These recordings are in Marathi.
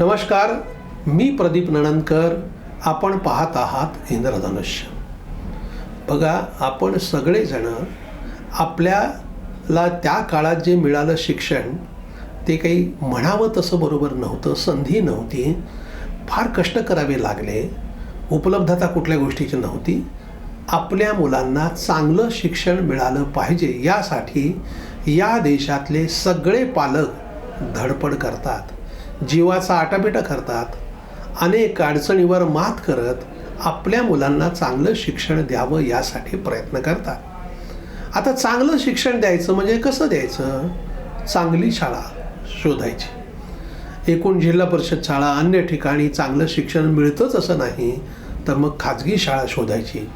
नमस्कार मी प्रदीप नणंदकर. आपण पाहत आहात इंद्रधनुष्य. बघा आपण सगळेजण आपल्याला त्या काळात जे मिळालं शिक्षण ते काही म्हणावं तसं बरोबर नव्हतं संधी नव्हती. फार कष्ट करावे लागले. उपलब्धता कुठल्या गोष्टीची नव्हती. आपल्या मुलांना चांगलं शिक्षण मिळालं पाहिजे यासाठी या देशातले सगळे पालक धडपड करतात. जीवाचा आटापिटा करतात. अनेक अडचणीवर मात करत आपल्या मुलांना चांगलं शिक्षण द्यावं यासाठी प्रयत्न करतात. आता चांगलं शिक्षण द्यायचं म्हणजे कसं द्यायचं? चांगली शाळा शोधायची. एकूण जिल्हा परिषद शाळा अन्य ठिकाणी चांगलं शिक्षण मिळतंच असं नाही तर मग खाजगी शाळा शोधायची.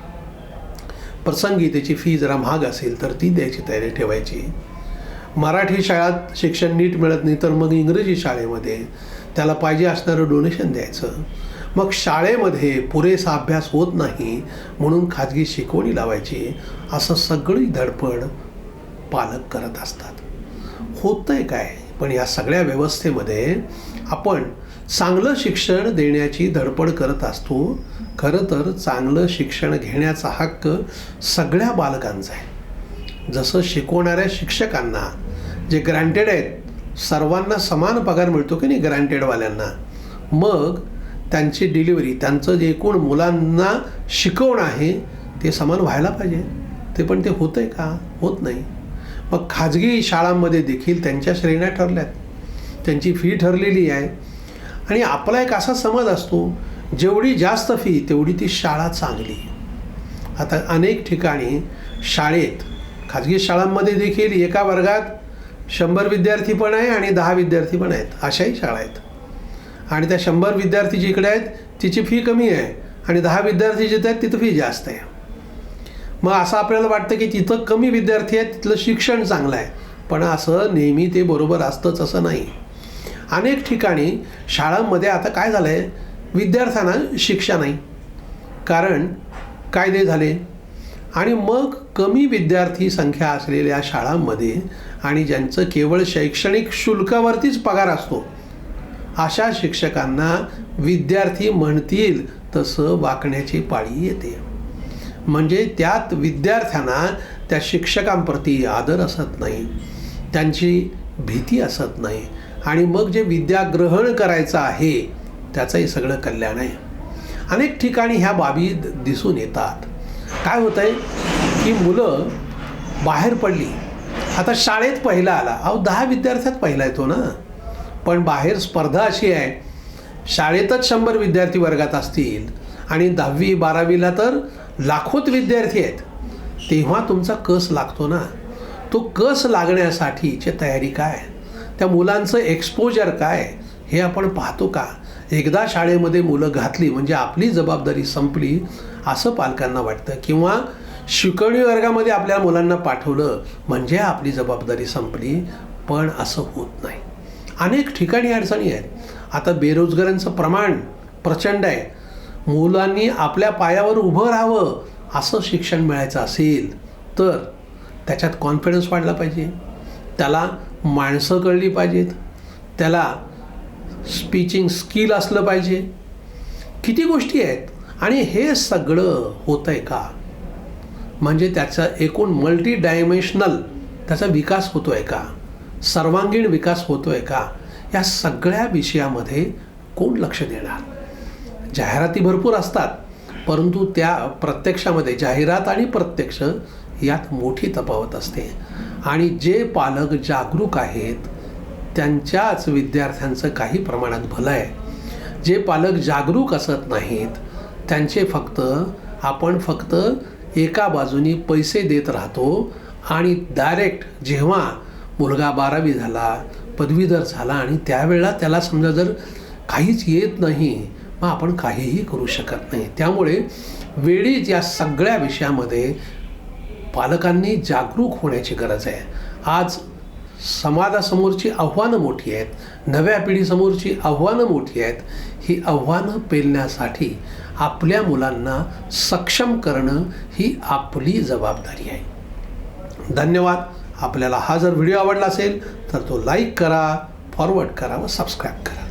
प्रसंगी त्याची फी जरा महाग असेल तर ती द्यायची तयारी ठेवायची. मराठी शाळात शिक्षण नीट मिळत नाही तर मग इंग्रजी शाळेमध्ये त्याला पाहिजे असणारं डोनेशन द्यायचं. मग शाळेमध्ये पुरेसा अभ्यास होत नाही म्हणून खाजगी शिकवणी लावायची असं सगळी धडपड पालक करत असतात. होतंय काय? पण या सगळ्या व्यवस्थेमध्ये आपण चांगलं शिक्षण देण्याची धडपड करत असतो. खरं तर चांगलं शिक्षण घेण्याचा हक्क सगळ्या बालकांचा आहे. जसं शिकवणाऱ्या शिक्षकांना जे ग्रँटेड आहेत सर्वांना समान पगार मिळतो की नाही ग्रँटेडवाल्यांना मग त्यांची डिलिव्हरी त्यांचं जे एकूण मुलांना शिकवणं आहे ते समान व्हायला पाहिजे. ते पण ते होतं आहे का? होत नाही. मग खाजगी शाळांमध्ये देखील त्यांच्या श्रेण्या ठरल्यात. त्यांची फी ठरलेली आहे. आणि आपला एक असा समज असतो जेवढी जास्त फी तेवढी ती शाळा चांगली आता अनेक ठिकाणी शाळेत खाजगी शाळांमध्ये देखील एका वर्गात शंभर विद्यार्थी पण आहे आणि दहा विद्यार्थी पण आहेत. अशाही शाळा आहेत. आणि त्या शंभर विद्यार्थी जिकडे आहेत तिची फी कमी आहे आणि दहा विद्यार्थी जिथे आहेत तिथं फी जास्त आहे. मग असं आपल्याला वाटतं की तिथं कमी विद्यार्थी आहेत तिथलं शिक्षण चांगलं आहे. पण असं नेहमी ते बरोबर असतंच असं नाही. अनेक ठिकाणी शाळांमध्ये आता काय झालं आहे विद्यार्थ्यांना शिक्षा नाही. कारण कायदे झाले. आणि मग कमी विद्यार्थी संख्या असलेल्या शाळांमध्ये आणि ज्यांचं केवळ शैक्षणिक शुल्कावरतीच पगार असतो अशा शिक्षकांना विद्यार्थी म्हणतील तसं वाकण्याची पाळी येते. म्हणजे त्यात विद्यार्थ्यांना त्या शिक्षकांप्रती आदर असत नाही त्यांची भीती असत नाही आणि मग जे विद्या ग्रहण करायचं आहे त्याचंही सगळं कल्याण आहे. अनेक ठिकाणी ह्या बाबी दिसून येतात. काय होतं आहे की मुलं बाहेर पडली. आता शाळेत पहिला आला. अहो दहा विद्यार्थ्यात पहिला येतो ना? पण बाहेर स्पर्धा अशी आहे. शाळेतच शंभर विद्यार्थी वर्गात असतील आणि दहावी बारावीला तर लाखोत विद्यार्थी आहेत. तेव्हा तुमचा कस लागतो ना? तो कस लागण्यासाठीची तयारी काय? त्या मुलांचं एक्सपोजर काय? हे आपण पाहतो का? एकदा शाळेमध्ये मुलं घातली म्हणजे आपली जबाबदारी संपली असं पालकांना वाटतं. किंवा शिकवणी वर्गामध्ये आपल्या मुलांना पाठवलं म्हणजे आपली जबाबदारी संपली पण असं होत नाही. अनेक ठिकाणी अडचणी आहेत. आता बेरोजगारांचं प्रमाण प्रचंड आहे. मुलांनी आपल्या पायावर उभं राहावं असं शिक्षण मिळायचं असेल तर त्याच्यात कॉन्फिडन्स वाढला पाहिजे. त्याला माणसं कळली पाहिजेत. त्याला स्पीचिंग स्किल असलं पाहिजे. किती गोष्टी आहेत. आणि हे सगळं होतं आहे का? म्हणजे त्याचा एकूण मल्टी डायमेन्शनल त्याचा विकास होतो आहे का? सर्वांगीण विकास होतो आहे का? या सगळ्या विषयामध्ये कोण लक्ष देणार? जाहिराती भरपूर असतात. परंतु त्या प्रत्यक्षामध्ये जाहिरात आणि प्रत्यक्ष यात मोठी तफावत असते. आणि जे पालक जागरूक आहेत त्यांच्याच विद्यार्थ्यांचं काही प्रमाणात भलं आहे. जे पालक जागरूक असत नाहीत त्यांचे फक्त आपण फक्त एका बाजूनी पैसे देत राहतो आणि डायरेक्ट जेव्हा मुलगा बारावी झाला पदवीधर झाला आणि त्यावेळेला त्याला समजा जर काहीच येत नाही मग आपण काहीही करू शकत नाही. त्यामुळे वेळीच या सगळ्या विषयामध्ये पालकांनी जागरूक होण्याची गरज आहे. आज समाजासमोरची आव्हानं मोठी आहेत नव्या पिढीसमोरची आव्हानं मोठी आहेत ही आव्हानं पेलण्यासाठी आपल्या मुलांना सक्षम करणं ही आपली जबाबदारी आहे. धन्यवाद. आपल्याला हा जर व्हिडिओ आवडला असेल तर तो लाईक करा फॉरवर्ड करा व सबस्क्राईब करा.